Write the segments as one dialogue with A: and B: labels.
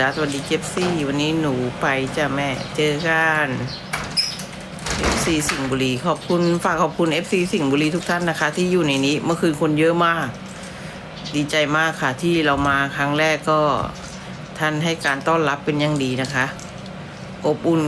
A: รัตสวัสดีเจฟซี่ วันนี้หนูไปจ้ะแม่ เจอกันเอฟซีสิงห์บุรี ขอบคุณฝากขอบคุณเอฟซีสิงห์บุรีทุกท่านนะคะ ที่อยู่ในนี้ เมื่อคืนคนเยอะมาก ดีใจมากค่ะ ที่เรามาครั้งแรกก็ท่านให้การต้อนรับเป็นอย่างดีนะคะ อบอุ่น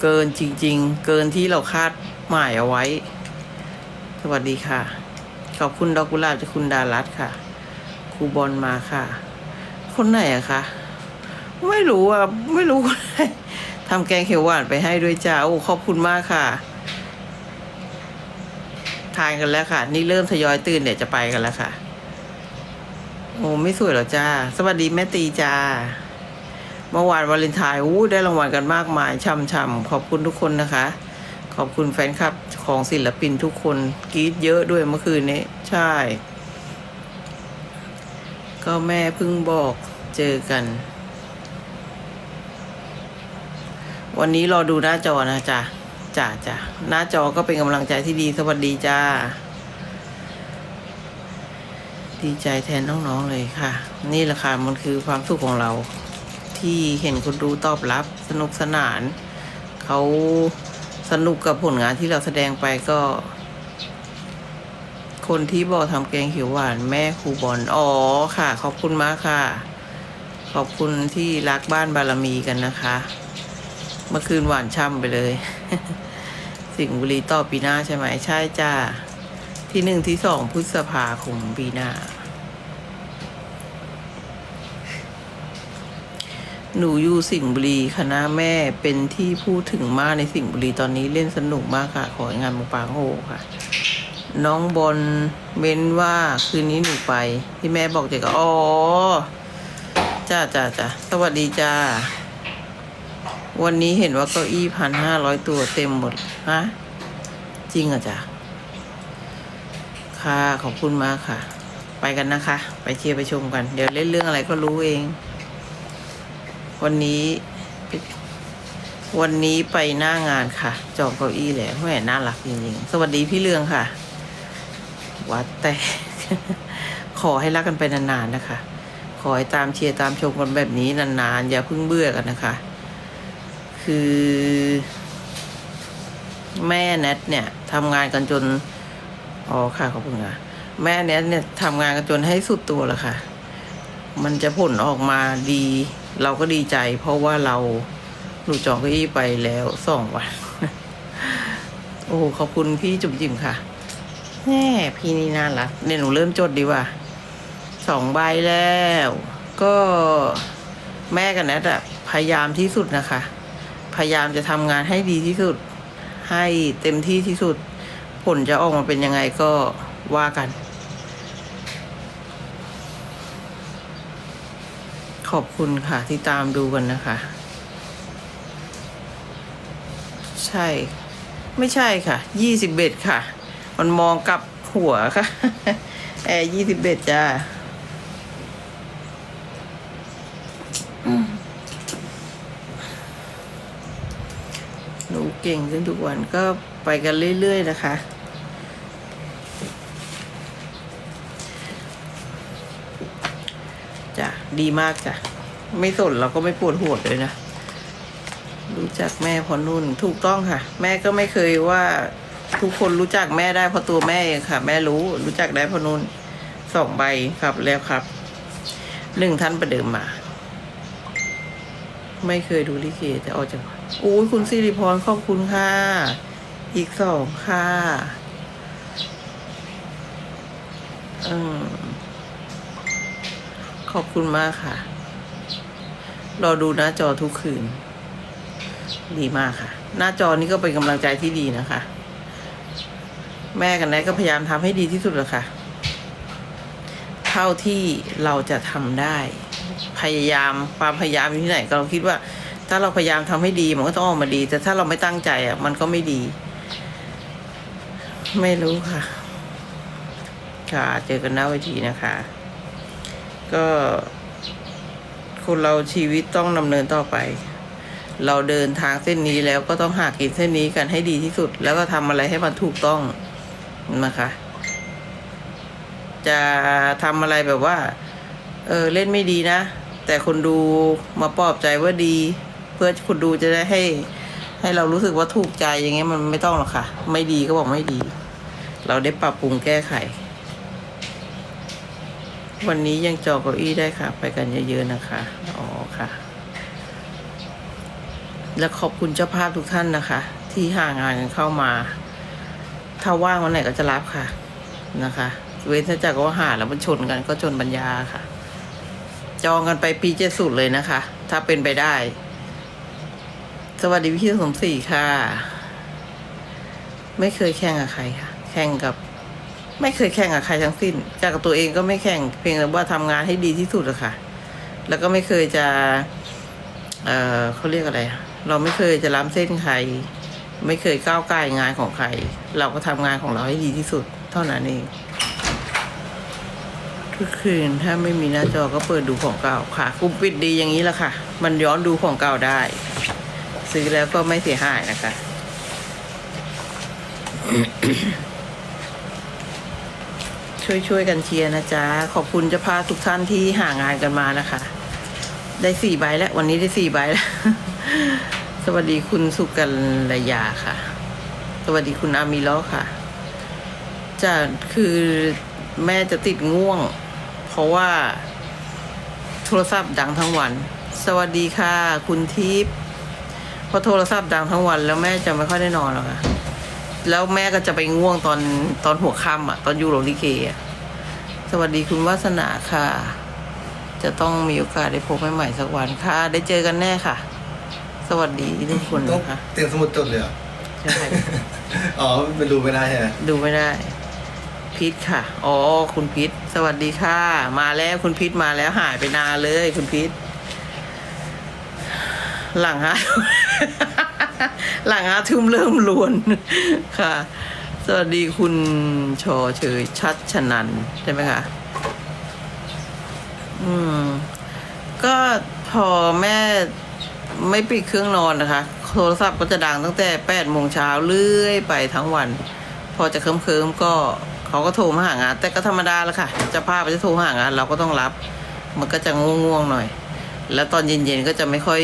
A: เกินจริง ๆ เกินที่เราคาดหมายเอาไว้ สวัสดีค่ะ ขอบคุณดอกกุหลาบจากคุณดารัตค่ะครูบอลมาค่ะ คนไหนอะคะ ไม่รู้อะ ไม่รู้คนไหนทำแกงเขียวหวานไปให้ด้วยจ้า โอ้ขอบคุณมากค่ะ ทานกันแล้วค่ะ นี่เริ่มทยอยตื่นเดี๋ยวจะไปกันแล้วค่ะ โอ้ไม่สวยหรอจ้า สวัสดีแม่ตีจ้า เมื่อวานวาเลนไทน์อู้ได้รางวัลกันมากมายช่ำๆขอบคุณทุกคนนะคะ ขอบคุณแฟนคลับของศิลปินทุกคนกรีดเยอะด้วยเมื่อคืนนี้ ใช่ ก็แม่เพิ่งบอกเจอกัน วันนี้รอดูหน้าจอนะจ๊ะจ้าจ้ะหน้าจอก็เป็นกำลังใจที่ดีสวัสดีจ้า ดีใจแทนน้องๆเลยค่ะ นี่แหละค่ะมันคือความสุขของเรา ที่เห็นคนดูตอบรับ สนุกสนาน เขาสนุกกับผลงานที่เราแสดงไปก็ คนที่บอกทำแกงเขียวหวานแม่ครูบอลอ๋อค่ะ ขอบคุณมากค่ะ ขอบคุณที่รักบ้านบารมีกันนะคะ เมื่อคืนหวานช่ำไปเลย สิงห์บุรีต่อปีหน้าใช่ไหมใช่จ้า ที่หนึ่งที่สองพฤษภาคมปีหน้า หนูอยู่สิงห์บุรีคณะแม่เป็นที่พูดถึงมากในสิงห์บุรีตอนนี้เล่นสนุกมากค่ะ ขอให้งานมุกปางโฮค่ะ น้องบอลเม้นว่าคืนนี้หนูไป ที่แม่บอกเด็กอ๋อจ้าจ้าจ้าสวัสดีจ้า วันนี้เห็นว่าเก้าอี้พันห้าร้อยตัวเต็มหมด ฮะ จริงเหรอจ๊ะค่ะ ขอบคุณมากค่ะ ไปกันนะคะ ไปเชียร์ไปชมกัน เดี๋ยวเล่นเรื่องอะไรก็รู้เอง วันนี้ วันนี้ไปหน้างานค่ะ จองเก้าอี้แล้วแหมน่ารักจริงๆ สวัสดีพี่เรืองค่ะ วัดแต่ ขอให้รักกันไปนานๆนะคะ ขอให้ตามเชียร์ตามชมกันแบบนี้นานๆ อย่าเพิ่งเบื่อกันนะคะ คือ แม่แนทเนี่ยทำงานกันจนอ๋อค่ะขอบคุณค่ะแม่แนทเนี่ยทำงานกันจนให้สุดตัวล้วค่ะ มันจะผลออกมาดี เราก็ดีใจ เพราะว่าเราหลุดจองเก้าอี้ไปแล้วสองวันโอ้ขอบคุณพี่จุ๋มจิ๋มค่ะแม่พี่นี่น่ารักเนี่ยหนูเริ่มจดดีว่าสองใบแล้ว ก็แม่กับแนทอะพยายามที่สุดนะคะ พยายามจะทำงานให้ดีที่สุด ให้เต็มที่ที่สุด ผลจะออกมาเป็นยังไงก็ว่ากัน ขอบคุณค่ะที่ตามดูกันนะคะ ใช่ ไม่ใช่ค่ะ ยี่สิบเบ็ดค่ะ มันมองกลับหัวค่ะ แอร์ยี่สิบเบ็ดจ้าอืมหนู เก่งขึ้นทุกวันก็ไปกันเรื่อย ๆ นะคะ จ้ะ ดีมากจ้ะ ไม่สนเราก็ไม่ปวดหัวเลยนะ รู้จักแม่พอนุ่นถูกต้องค่ะ แม่ก็ไม่เคยว่าทุกคนรู้จักแม่ได้เพราะตัวแม่เองค่ะ แม่รู้รู้จักได้พอนุ่นสองใบครับแล้วครับหนึ่งท่านประเดิมมา ไม่เคยดูลิเกแต่ออกจาก อู้ยคุณสิริพรขอบคุณค่ะ อีกสองค่ะอืมขอบคุณมากค่ะ รอดูหน้าจอทุกคืน ดีมากค่ะ หน้าจอนี้ก็เป็นกำลังใจที่ดีนะคะ แม่กับนายก็พยายามทำให้ดีที่สุดแล้วค่ะ เท่าที่เราจะทำได้ พยายามความพยายามอยู่ที่ไหนก็เราคิดว่า ถ้าเราพยายามทำให้ดีมันก็ต้องออกมาดี แต่ถ้าเราไม่ตั้งใจอะ มันก็ไม่ดี ไม่รู้ค่ะ ค่ะ เจอกันหน้าเวทีนะคะ ก็คนเราชีวิตต้องดำเนินต่อไป เราเดินทางเส้นนี้แล้วก็ต้องหากินเส้นนี้กันให้ดีที่สุด แล้วก็ทำอะไรให้มันถูกต้องนะคะ จะทำอะไรแบบว่า เออเล่นไม่ดีนะ แต่คนดูมาปลอบใจว่าดี พื่อคนดูจะได้ให้ ให้เรารู้สึกว่าถูกใจอย่างเงี้ยมันไม่ต้องหรอกค่ะ ไม่ดีก็บอกไม่ดี เราได้ปรับปรุงแก้ไข วันนี้ยังจองเก้าอี้ได้ค่ะ ไปกันเยอะๆนะคะอ๋อค่ะ และขอบคุณเจ้าภาพทุกท่านนะคะ ที่ห่างงานกันเข้ามา ถ้าว่างวันไหนก็จะรับค่ะนะคะ เว้นถ้าจากว่าหาแล้วมันชนกันก็ชนปัญญาค่ะจองกันไปปีเจ็ดสุดเลยนะคะ ถ้าเป็นไปได้ สวัสดีพี่สมศรีค่ะ ไม่เคยแข่งกับใครค่ะ แข่งกับ ไม่เคยแข่งกับใครทั้งสิ้น จากกับตัวเองก็ไม่แข่งเพียงแต่ว่าทำงานให้ดีที่สุดอะค่ะ แล้วก็ไม่เคยจะ เอ่อเขาเรียกอะไร เราไม่เคยจะล้ำเส้นใคร ไม่เคยก้าวไก่งานของใคร เราก็ทำงานของเราให้ดีที่สุด เท่านั้นเองทุกคืนถ้าไม่มีหน้าจอก็เปิดดูของเก่าค่ะกลุ่มปิดดีอย่างนี้แหละค่ะ มันย้อนดูของเก่าได้ ซื้อแล้วก็ไม่เสียหายนะคะ ช่วยช่วยๆกันเชียร์นะจ๊ะ ขอบคุณจ้าภาทุกท่านที่ห่างงานกันมานะคะ ได้สี่ใบแล้ว วันนี้ได้สี่ใบแล้ว สวัสดีคุณสุกัลยาค่ะ สวัสดีคุณอามิล้อค่ะจะคือแม่จะติดง่วง เพราะว่าโทรศัพท์ดังทั้งวัน สวัสดีค่ะ คุณทิพย์ พอโทรศัพท์ดังทั้งวัน แล้วแม่จะไม่ค่อยได้นอนหรอกค่ะแล้วแม่ก็จะไปง่วงตอนตอนหัวค่ำอะ ตอนอยู่โรงลิเกอะสวัสดีคุณวาสนาค่ะ จะต้องมีโอกาสได้พบใหม่ๆสักวันค่ะ ได้เจอกันแน่ค่ะ สวัสดีทุกคน
B: ต้อง
A: นะคะ
B: เตรียมสมุดจดเลยเหรอ
A: ใช่
B: อ๋อมันดูไม่ได้ใช่ไหม
A: ดูไม่ได้ พิษค่ะ อ๋อ คุณพิษ สวัสดีค่ะ มาแล้วคุณพิษมาแล้วหายไปนานเลย คุณพิษ หลังฮะหลังฮะทุ่มเริ่มลวนค่ะ สวัสดีคุณชอเชยชัดชนันใช่ไหมคะ อืม ก็พอแม่ไม่ปิดเครื่องนอนนะคะ โทรศัพท์ก็จะดังตั้งแต่แปดโมงเช้าเรื่อยไปทั้งวัน พอจะเคิมเคิมๆก็เขาก็โทรมาหางาน แต่ก็ธรรมดาแล้วค่ะ จะภาพจะโทรหางาน เราก็ต้องรับ มันก็จะง่วงๆหน่อย แล้วตอนเย็นๆก็จะไม่ค่อย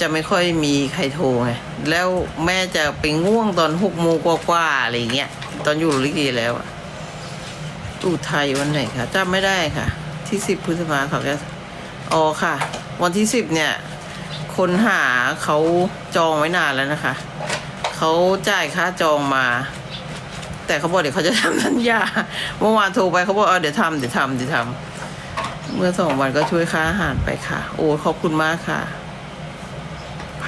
A: จะไม่ค่อยมีใครโทรไงแล้วแม่จะไปง่วงตอนหกโมงกว่าๆอะไรเงี้ย ตอนอยู่ลิเกแล้วอะอุทัยวันไหนคะจำไม่ได้ค่ะ ที่สิบพฤษภาเขาจะอ๋อค่ะ วันที่สิบเนี่ย คนหาเขาจองไว้นานแล้วนะคะเขาจ่ายค่าจองมา แต่เขาบอกเดี๋ยวเขาจะทำสัญญาเมื่อวานโทรไปเขาบอกเออเดี๋ยวทำเดี๋ยวทำเดี๋ยวทำเมื่อสองวันก็ช่วยค่าอาหารไปค่ะ โอ้ขอบคุณมากค่ะ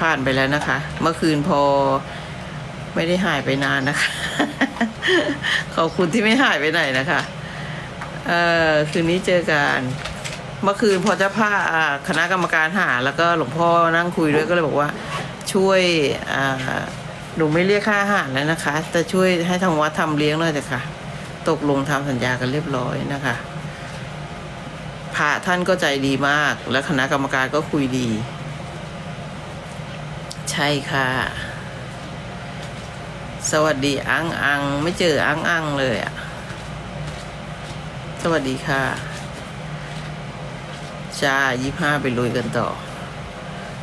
A: ผ่านไปแล้วนะคะ เมื่อคืนพอไม่ได้หายไปนานนะคะ ขอบคุณที่ไม่หายไปไหนนะคะ เอ่อคืนนี้เจอกัน เมื่อคืนพอเจ้าภาพอ่าคณะกรรมการหา แล้วก็หลวงพ่อนั่งคุยด้วยก็เลยบอกว่า ช่วยหนูไม่เรียกค่าอาหารแล้วนะคะ แต่ช่วยให้ทางวัดทำเลี้ยงหน่อยเถอะค่ะ ตกลงทำสัญญากันเรียบร้อยนะคะพระท่านก็ใจดีมาก และคณะกรรมการก็คุยดี ใช่ค่ะ สวัสดีอังอังไม่เจออังอังเลยอะสวัสดีค่ะจ้ายี่ห้าไปลุยกันต่อ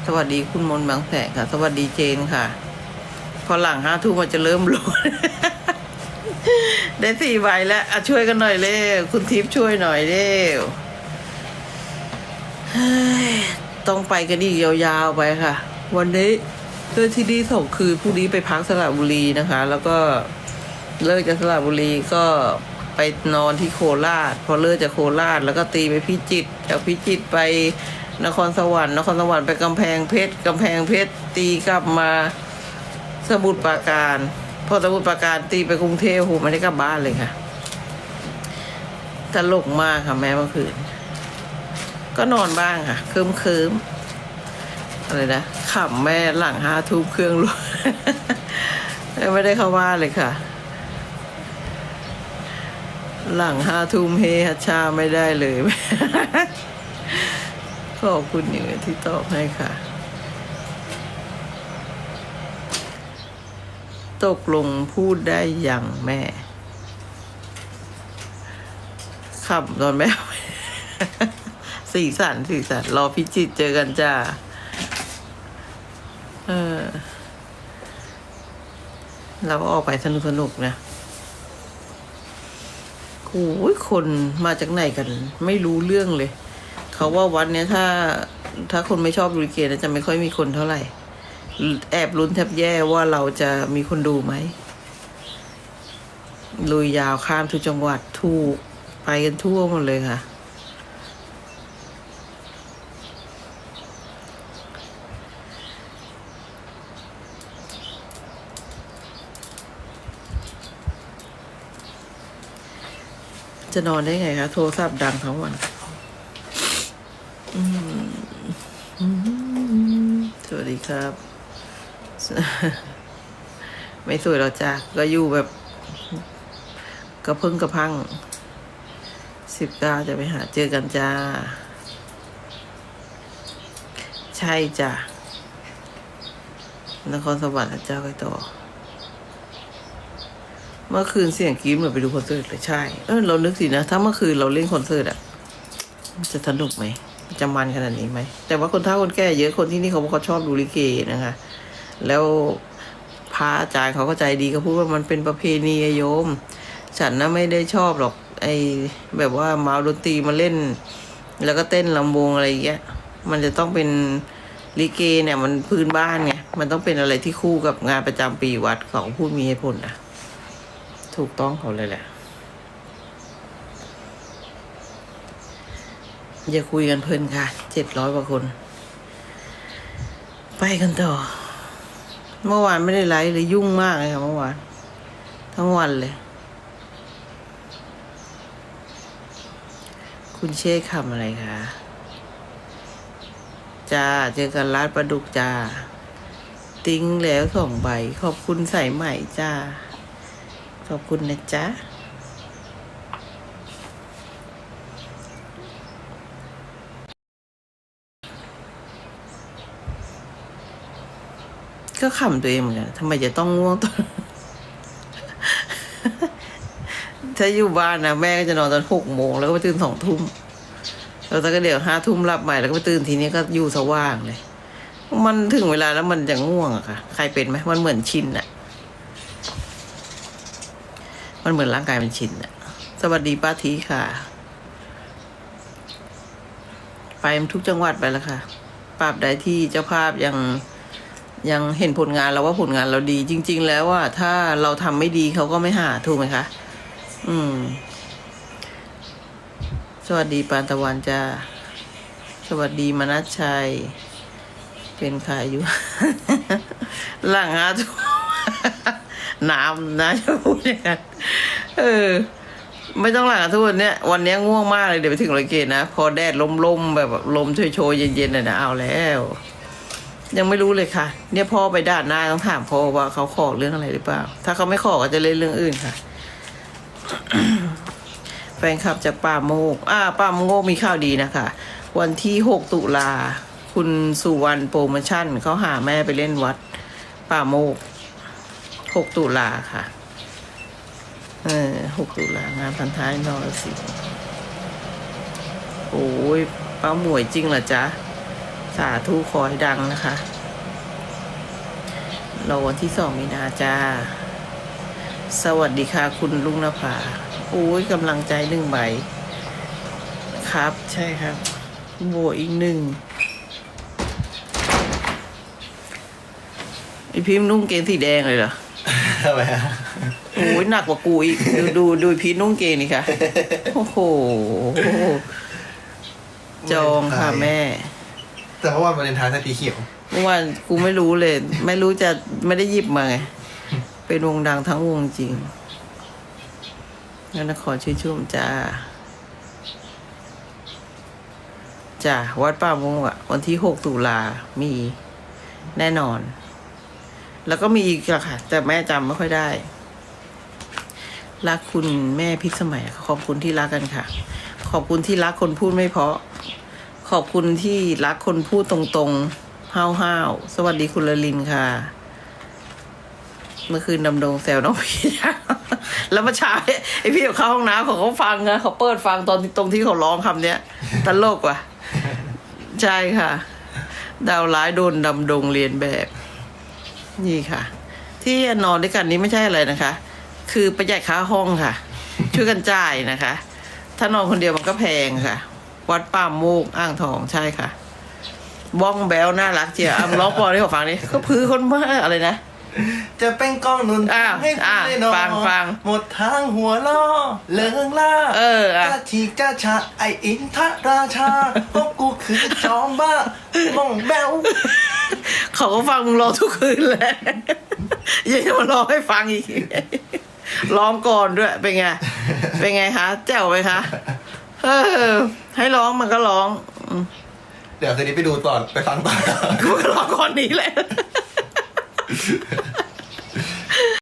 A: สวัสดีคุณมนบางแสงค่ะ สวัสดีเจนค่ะ พอหลังห้าทุ่มมันจะเริ่มลุนได้สี่ใบแล้วอะช่วยกันหน่อยเร็วคุณทิพย์ช่วยหน่อยเร็วต้องไปกันอีกยาวๆไปค่ะ วันนี้ เดินที่นี่สองคืนพรุ่งนี้ไปพักสระบุรีนะคะ แล้วก็เลิกจากสระบุรีก็ไปนอนที่โคราช พอเลิกจากโคราช แล้วก็ตีไปพิจิตรจากพิจิตรไปนครสวรรค์นครสวรรค์ไปกำแพงเพชรกำแพงเพชรตีกลับมาสมุทรปราการ พอสมุทรปราการตีไปกรุงเทพโหไม่ได้กลับบ้านเลยค่ะตลกมากค่ะแม่เมื่อคืนก็นอนบ้างค่ะ เคิมเคิม อะไรนะขำแม่หลังห้าทุบเครื่องรู้ไม่ได้เข้าบ้านเลยค่ะ หลังห้าทุ่มเฮฮัชชาไม่ได้เลย ขอบคุณอย่างที่ตอบให้ค่ะ ตกลงพูดได้อย่างแม่ขับตอนแม่สีสันสีสันรอพิจิตเจอกันจ้า เออ เราก็ออกไปสนุกสนุกนะโอ้ยคนมาจากไหนกัน ไม่รู้เรื่องเลย เขาว่าวัดเนี้ยถ้า ถ้าคนไม่ชอบดูลิเกนะจะไม่ค่อยมีคนเท่าไหร่ แอบลุ้นแทบแย่ว่าเราจะมีคนดูไหมลุยยาวข้ามทุกจังหวัดถูกไปกันทั่วหมดเลยค่ะ จะนอนได้ไงคะโทรศัพท์ดังทั้งวันสวัสดีครับ ไม่สวยหรอกจ้ะก็อยู่แบบ กระพึ่งกระพังสิบเก้าจะไปหาเจอกันจ้า ใช่จ้ะนครสวรรค์นะเจ้าไปต่อ เมื่อคืนเสียงกรี๊ดเหมือนไปดูคอนเสิร์ตเลยใช่ เออเรานึกสินะ ถ้าเมื่อคืนเราเล่นคอนเสิร์ตอะมันจะสนุกไหมจะมันขนาดนี้ไหม แต่ว่าคนเฒ่าคนแก่เยอะคนที่นี่เขาเขาชอบดูลิเกนะคะ แล้วพระอาจารย์เขาก็ใจดีเขาพูดว่ามันเป็นประเพณีอะโยม ฉันนะไม่ได้ชอบหรอก ไอแบบว่ามาเอาดนตรีมาเล่น แล้วก็เต้นลำวงอะไรอย่างเงี้ย มันจะต้องเป็นลิเกเนี่ยมันพื้นบ้านไง มันต้องเป็นอะไรที่คู่กับงานประจำปีวัดเขาพูดมีเหตุผลนะ ถูกต้องเขาเลยแหละ อย่าคุยกันเพลินค่ะ เจ็ดร้อยกว่าคน ไปกันต่อ เมื่อวานไม่ได้ไลฟ์เลยยุ่งมากเลยค่ะเมื่อวาน ทั้งวันเลย คุณเชษฐ์คำอะไรคะ จ้า เจอกันร้านประดุกจ้า ติ้งแล้วสองใบ ขอบคุณใส่ใหม่จ้า ขอบคุณนะจ๊ะก็ขำตัวเองเหมือนกันทำไมจะต้องง่วงตอน ถ้าอยู่บ้านนะแม่ก็จะนอนตอนหกโมงแล้วก็ไปตื่นสองทุ่ม แล้วก็เดี๋ยวห้าทุ่มรับใหม่แล้วก็ไปตื่นทีนี้ก็อยู่สว่างเลย มันถึงเวลาแล้วมันจะง่วงอะค่ะ ใครเป็นไหมมันเหมือนชินอะ มันเหมือนร่างกายมันชินอะสวัสดีป้าทีค่ะ ไปทุกจังหวัดไปแล้วค่ะปราบใดที่เจ้าภาพยังยังเห็นผลงานเราว่าผลงานเราดี จริง ๆ แล้วว่าถ้าเราทำไม่ดีเขาก็ไม่หาถูกไหมคะอืม สวัสดีปานตะวันจ้าสวัสดีมนัชชัย เป็นใครอยู่ หลังอาทุ น้ำนะจะพูดอย่างนั้นเออ ไม่ต้องหลังทุกวันเนี้ยวันนี้ง่วงมากเลยเดี๋ยวไปถึงเลยเกตนะ พอแดดลมๆแบบลมโชยๆเย็นๆน่ะนะเอาแล้ว ยังไม่รู้เลยค่ะ เนี่ยพ่อไปด่านหน้าต้องถามพ่อว่าเขาขอเรื่องอะไรหรือเปล่า ถ้าเขาไม่ขอก็จะเล่นเรื่องอื่นค่ะแฟนคลับจากป่าโมก อ่า ป่าโมกมีข่าวดีนะคะ วันที่หกตุลา คุณสุวรรณโปรโมชั่นเขาหาแม่ไปเล่นวัด ป่าโมก หกตุลาค่ะ เออหกตุลางานพันท้ายนอรสิงห์โอ้ยป้าหมวยจริงเหรอจ๊ะ สาธุขอให้ดังนะคะรอวันที่สองมีนาจ้า สวัสดีค่ะคุณลุงนภาโอ้ยกำลังใจหนึ่งใบ ครับใช่ครับโบวอีกหนึ่งไอพิมพ์นุ่งเกงสีแดงเลยเหรอ
B: ทำไมฮะ
A: โอ้ยหนักกว่ากูอีก ดูดูดูพีชนุ่งเกงนี่ค่ะ โอ้โห จองค่ะแม่
B: แต่ว่าวันวาเลนไทน์ใส่สีเขียว
A: เมื่อวานกูไม่รู้เลย ไม่รู้จะไม่ได้หยิบมาไง เป็นวงดังทั้งวงจริงงั้นนะขอชื่นชมจ้าจ้าวัดป่าโมงอะวันที่หกตุลามีแน่นอน แล้วก็มีอีกอะค่ะ แต่แม่จำไม่ค่อยได้ รักคุณแม่พิษสมัย ขอบคุณที่รักกันค่ะ ขอบคุณที่รักคนพูดไม่เพาะ ขอบคุณที่รักคนพูดตรงๆห้าวๆสวัสดีคุณละลินค่ะ เมื่อคืนดำดงแซวน้องพี่แล้วเมาเช้าไอพี่เขาเข้าห้องน้ำเขาฟังนะเขาเปิดฟังตอนตรงที่เขาร้องคำเนี้ยตลกว่ะ ใช่ค่ะ ดาวร้ายโดนดำดงเรียนแบบ นี่ค่ะ ที่นอนด้วยกันนี้ไม่ใช่อะไรนะคะ คือประหยัดค่าห้องค่ะ ช่วยกันจ่ายนะคะ ถ้านอนคนเดียวมันก็แพงค่ะ วัดป่าโมกอ่างทองใช่ค่ะบ้องแบวน่ารักเจียวอะร้องบอลให้ผมฟังดิก็พื้นคนบ้าอะไรนะ
B: จะเป็นกล้องหนุน
A: อ้าว
B: ให้
A: อะ
B: ได้นอน
A: ฟังฟัง
B: หมดทางหัวล้อเลิงล่า
A: เอออะ
B: จ้าทีจ้าชาไออินทราชาพวกกูคือจอมบ้ามองแบว
A: เขาก็ฟังมึงร้องทุกคืนแหละยังจะมาร้องให้ฟังอีกร้องก่อนด้วยเป็นไง เป็นไงคะแจ๋วไหมคะเออให้ร้องมันก็ร้องอืม
B: เดี๋ยวคืนนี้ไปดูต่อไปฟังต่อ
A: กูก็ร้องก่อนนี้แหละ